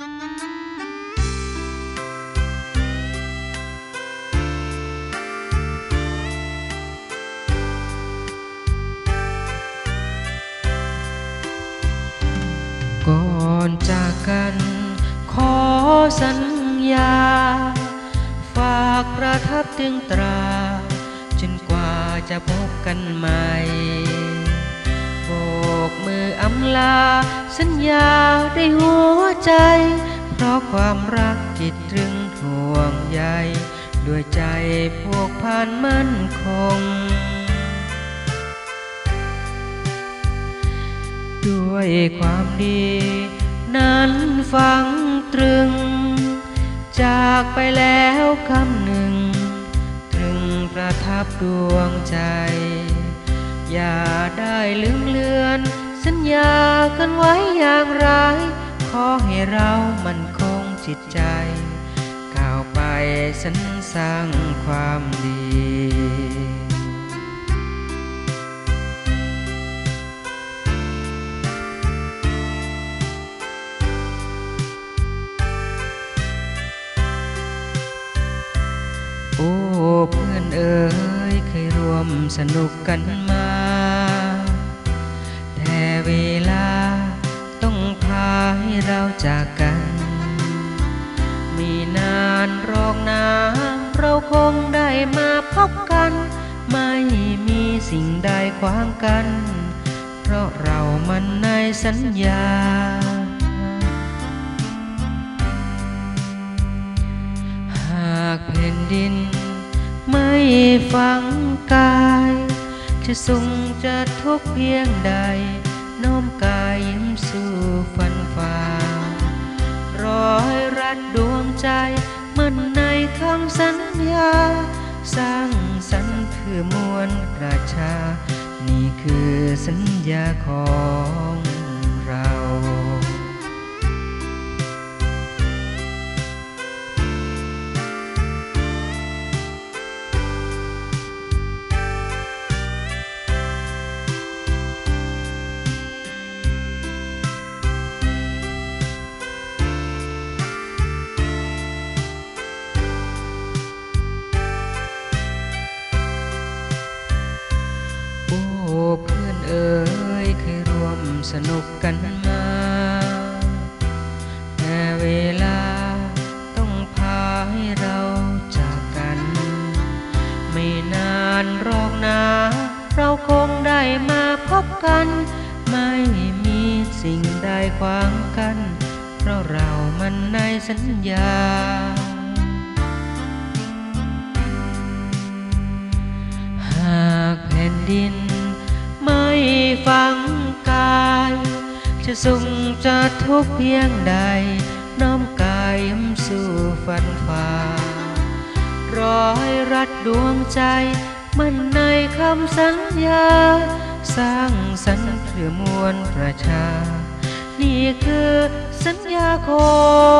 ก่อนจากกัน ขอสัญญา ฝากประทับถึงตรา จนกว่าจะพบกันใหม่โบกมืออำลา สัญญาได้หัว ใจ เพราะความรักจิตตรึงห่วงใยด้วยใจพวกพันมั่นคง ด้วยความดี นั้นฟังตรึง จากไปแล้วคำหนึ่ง ตรึงประทับดวงใจ อย่าได้ลืมเลือน สัญญากันไว้อย่างไร ขอให้เรามันคงจิตใจ ก้าวไปสรรสร้างความดีโอ้เพื่อนเอ๋ยเคยร่วมสนุกกันมา จากกัน มีนานรองนาเราคงได้มาพบกัน ไม่มีสิ่งใดขวางกัน เพราะเรามันในสัญญา หากแผ่นดินไม่ฟังกาย จะทรงจะทุกข์เพียงใด คำสัญญา สร้างสรรค์เพื่อมวลประชา นี่คือสัญญาของ มาพบกัน ไม่มีสิ่งใดขวางกัน เพราะเรามันในสัญญา หากแผ่นดิน ไม่ฟังกาย จะสุขจะทุกข์เพียงใด น้อมกายย้ำสู่ฟันฝ่าร้อยรัดดวงใจ มันในคำสัญญา สร้างสรรค์เพื่อมวลประชา นี่คือสัญญาของ